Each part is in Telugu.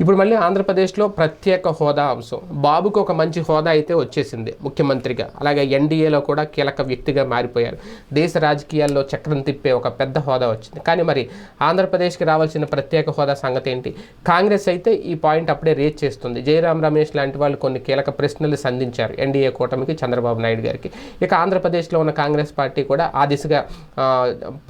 ఇప్పుడు మళ్ళీ ఆంధ్రప్రదేశ్లో ప్రత్యేక హోదా అంశం. బాబుకు ఒక మంచి హోదా అయితే వచ్చేసింది ముఖ్యమంత్రిగా. అలాగే ఎన్డీఏలో కూడా కీలక వ్యక్తిగా మారిపోయారు. దేశ రాజకీయాల్లో చక్రం తిప్పే ఒక పెద్ద హోదా వచ్చింది. కానీ మరి ఆంధ్రప్రదేశ్కి రావాల్సిన ప్రత్యేక హోదా సంగతి ఏంటి? కాంగ్రెస్ అయితే ఈ పాయింట్ అప్పుడే రేజ్ చేస్తుంది. జయరాం రమేష్ లాంటి వాళ్ళు కొన్ని కీలక ప్రశ్నలు సంధించారు ఎన్డీఏ కూటమికి చంద్రబాబు నాయుడు గారికి. ఇక ఆంధ్రప్రదేశ్లో ఉన్న కాంగ్రెస్ పార్టీ కూడా ఆ దిశగా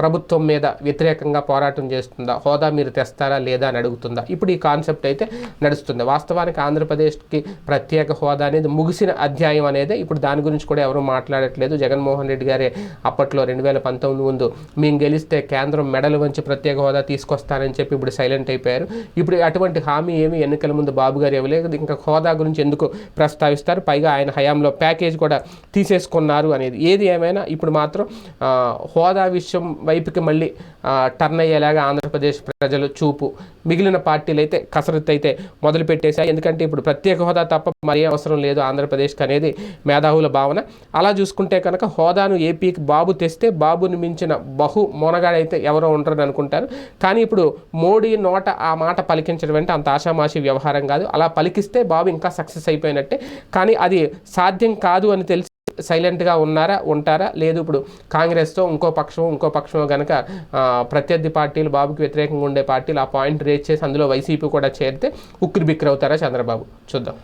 ప్రభుత్వం మీద వ్యతిరేకంగా పోరాటం చేస్తుందా? హోదా మీరు తెస్తారా లేదా అని అడుగుతుందా? ఇప్పుడు ఈ కాన్సెప్ట్ అయితే నడుస్తుంది. వాస్తవానికి ఆంధ్రప్రదేశ్కి ప్రత్యేక హోదా అనేది ముగిసిన అధ్యాయం అనేది. ఇప్పుడు దాని గురించి కూడా ఎవరు మాట్లాడట్లేదు. జగన్మోహన్ రెడ్డి గారే అప్పట్లో రెండు వేల పంతొమ్మిది ముందు మేము గెలిస్తే కేంద్రం మెడలు వంచి ప్రత్యేక హోదా తీసుకొస్తానని చెప్పి ఇప్పుడు సైలెంట్ అయిపోయారు. ఇప్పుడు అటువంటి హామీ ఏమి ఎన్నికల ముందు బాబు గారు ఇవ్వలేదు. ఇంకా హోదా గురించి ఎందుకు ప్రస్తావిస్తారు? పైగా ఆయన హయాంలో ప్యాకేజ్ కూడా తీసేసుకున్నారు అనేది. ఏది ఏమైనా ఇప్పుడు మాత్రం హోదా విషయం వైపుకి మళ్ళీ టర్న్ అయ్యేలాగా ఆంధ్రప్రదేశ్ ప్రజలు చూపు మిగిలిన పార్టీలు అయితే కసరత్తు అయితే మొదలు పెట్టేశాయి ఎందుకంటే ఇప్పుడు ప్రత్యేక హోదా తప్ప మరే అవసరం లేదు ఆంధ్రప్రదేశ్కి అనేది మేధావుల భావన. అలా చూసుకుంటే కనుక హోదాను ఏపీకి బాబు తెస్తే బాబుని మించిన బహు మొనగాడైతే ఎవరో ఉంటారని అనుకుంటారు. కానీ ఇప్పుడు మోడీ నోట ఆ మాట పలికించడం అంటే అంత ఆషామాషి వ్యవహారం కాదు. అలా పలికిస్తే బాబు ఇంకా సక్సెస్ అయిపోయినట్టే. కానీ అది సాధ్యం కాదు అని తెలిసి సైలెంట్గా ఉన్నారా ఉంటారా? లేదు ఇప్పుడు కాంగ్రెస్తో ఇంకో పక్షం ఇంకో పక్షం కనుక ప్రత్యర్థి పార్టీలు బాబుకి వ్యతిరేకంగా ఉండే పార్టీలు ఆ పాయింట్ రేజ్ చేసి అందులో వైసీపీ కూడా చేరితే ఉక్కిరి బిక్కిరవుతారా చంద్రబాబు? చూద్దాం.